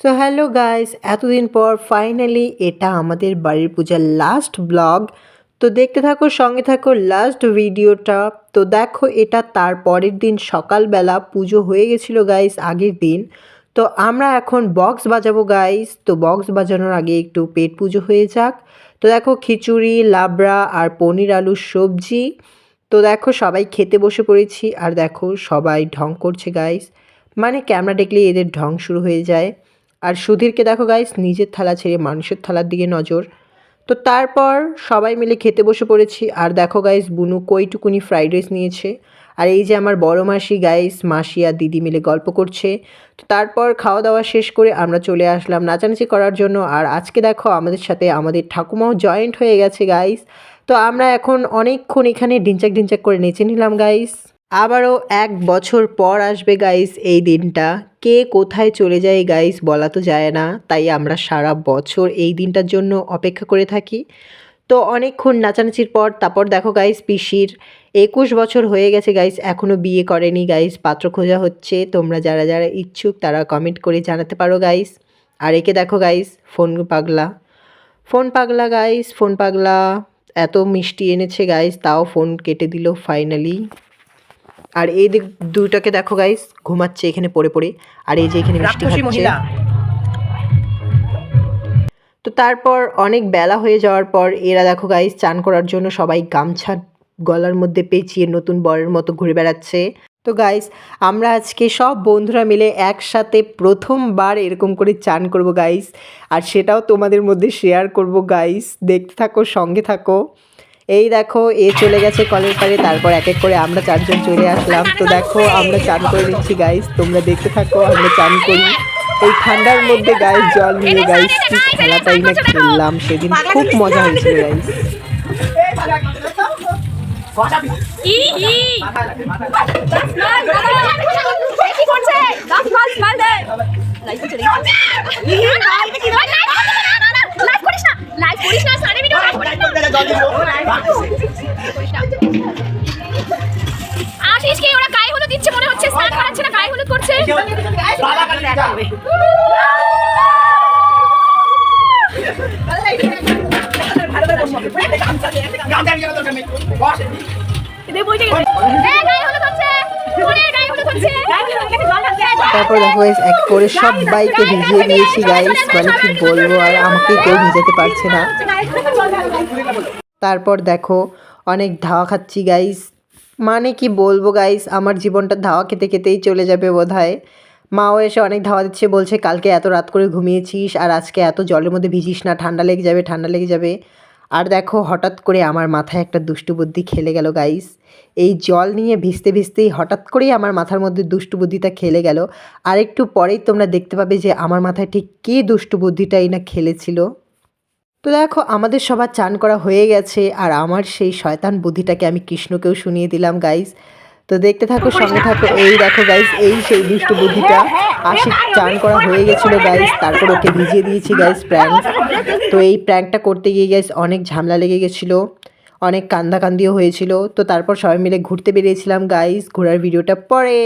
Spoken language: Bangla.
সো হ্যালো গাইস এতদিন পর ফাইনালি এটা আমাদের বাড়ির পূজার লাস্ট ব্লগ তো দেখতে থাকো, সঙ্গে থাকো লাস্ট ভিডিওটা তো দেখো, এটা তার পরের দিন সকালবেলা পুজো হয়ে গেছিল গাইস আগের দিন। তো আমরা এখন বক্স বাজাবো গাইস তো বক্স বাজানোর আগে একটু পেট পুজো হয়ে যাক। তো দেখো, খিচুড়ি, লাবড়া আর পনির আলুর সবজি। তো দেখো, সবাই খেতে বসে পড়েছি। আর দেখো, সবাই ঢং করছে গাইস মানে ক্যামেরা দেখলেই এদের ঢং শুরু হয়ে যায়। আর সুধীরকে দেখো গাইস নিজের থালা ছেড়ে মানুষের থালার দিকে নজর। তো তারপর সবাই মিলে খেতে বসে পড়েছি। আর দেখো গাইস বুনু কইটুকুনি ফ্রাইড রাইস নিয়েছে। আর এই যে আমার বড় মাসি গাইস মাসি আর দিদি মিলে গল্প করছে। তো তারপর খাওয়া দাওয়া শেষ করে আমরা চলে আসলাম নাচানাচি করার জন্য। আর আজকে দেখো আমাদের সাথে আমাদের ঠাকুমাও জয়েন্ট হয়ে গেছে গাইস তো আমরা এখন অনেকক্ষণ এখানে ডিঞ্চাক ডিঞ্চাক করে নেচে নিলাম গাইস আবারও এক বছর পর আসবে গাইস এই দিনটা। কে কোথায় চলে যায় গাইস বলা তো যায় না, তাই আমরা সারা বছর এই দিনটার জন্য অপেক্ষা করে থাকি। তো অনেকক্ষণ নাচানাচির পর, তারপর দেখো গাইস পিসির একুশ বছর হয়ে গেছে গাইস এখনও বিয়ে করেনি গাইস পাত্র খোঁজা হচ্ছে। তোমরা যারা যারা ইচ্ছুক, তারা কমেন্ট করে জানাতে পারো গাইস আর একে দেখো গাইস ফোন পাগলা। ফোন পাগলা গাইস ফোন পাগলা। এত মিষ্টি এনেছে গাইস তাও ফোন কেটে দিল ফাইনালি আর এই দিক দুটাকে দেখো গাইস ঘুমাচ্ছে এখানে পড়ে পড়ে। আর এই যে এখানে মিষ্টি খাচ্ছে। তো তারপর অনেক বেলা হয়ে যাওয়ার পর এরা দেখো গাইস চান করার জন্য সবাই গামছা গলার মধ্যে পেঁচিয়ে নতুন বরের মতো ঘুরে বেড়াচ্ছে। তো গাইস আমরা আজকে সব বন্ধুরা মিলে একসাথে প্রথমবার এরকম করে চান করব গাইস আর সেটাও তোমাদের মধ্যে শেয়ার করব গাইস দেখতে থাকো সঙ্গে থাকো। এই দেখো এ চলে গেছে কলের পাড়ে তারপর এক এক করে আমরা চারজন চলে আসলাম তো দেখো আমরা চান করে নিচ্ছি গাইস তোমরা দেখতে থাকো আমরা চান করি এই ঠান্ডার মধ্যে গাইস জল নিয়ে গাইস কি খেলাটাই না খেললাম সেদিন খুব মজা হয়েছিল গাইস কি করছে আশিস কি ওরা গায়ে হলুদ দিচ্ছে মনে হচ্ছে স্নান করাচ্ছে না গায়ে হলুদ করছে। তারপর দেখো এক করে সবাইকে ভিজিয়ে দিয়েছি গাইস মানে কি বলব আর আমাকে কেউ ভিজাতে পারছে না। তারপর দেখো, অনেক ধাওয়া খাচ্ছি গাইস মানে কি বলব গাইস আমার জীবনটা ধাওয়া খেতে খেতেই চলে যাবে বোধ হয় মাও এসে অনেক ধাওয়া দিচ্ছে, বলছে কালকে এত রাত করে ঘুমিয়েছিস আর আজকে এত জলের মধ্যে ভিজিস না, ঠান্ডা লেগে যাবে, ঠান্ডা লেগে যাবে। আর দেখো, হঠাৎ করে আমার মাথায় একটা দুষ্টু বুদ্ধি খেলে গেল গাইস এই জল নিয়ে ভিজতে ভিজতেই হঠাৎ করেই আমার মাথার মধ্যে দুষ্টু বুদ্ধিটা খেলে গেল। আর একটু পরেই তোমরা দেখতে পাবে যে আমার মাথায় ঠিক কী দুষ্টু বুদ্ধিটাই না খেলেছিল। তো দেখো, আমাদের সবার চান করা হয়ে গেছে, আর আমার সেই শয়তান বুদ্ধিটাকে আমি কৃষ্ণকেও শুনিয়ে দিলাম গাইস তো দেখতে থাকো, সঙ্গে থাকো, এই দেখো গাইস এই সেই দুষ্টু বুদ্ধিটা আশিক চান করা হয়ে গেছিল গাইস তারপর ওকে ভিজিয়ে দিয়েছি গাইস প্র্যাঙ্ক তো এই প্র্যাঙ্কটা করতে গিয়ে গাইস অনেক ঝামেলা লেগে গেছিল, অনেক কান্দাকান্দিও হয়েছিল, তো তারপর সবাই মিলে ঘুরতে বেরিয়েছিলাম গাইস ঘোরার ভিডিওটা পরে।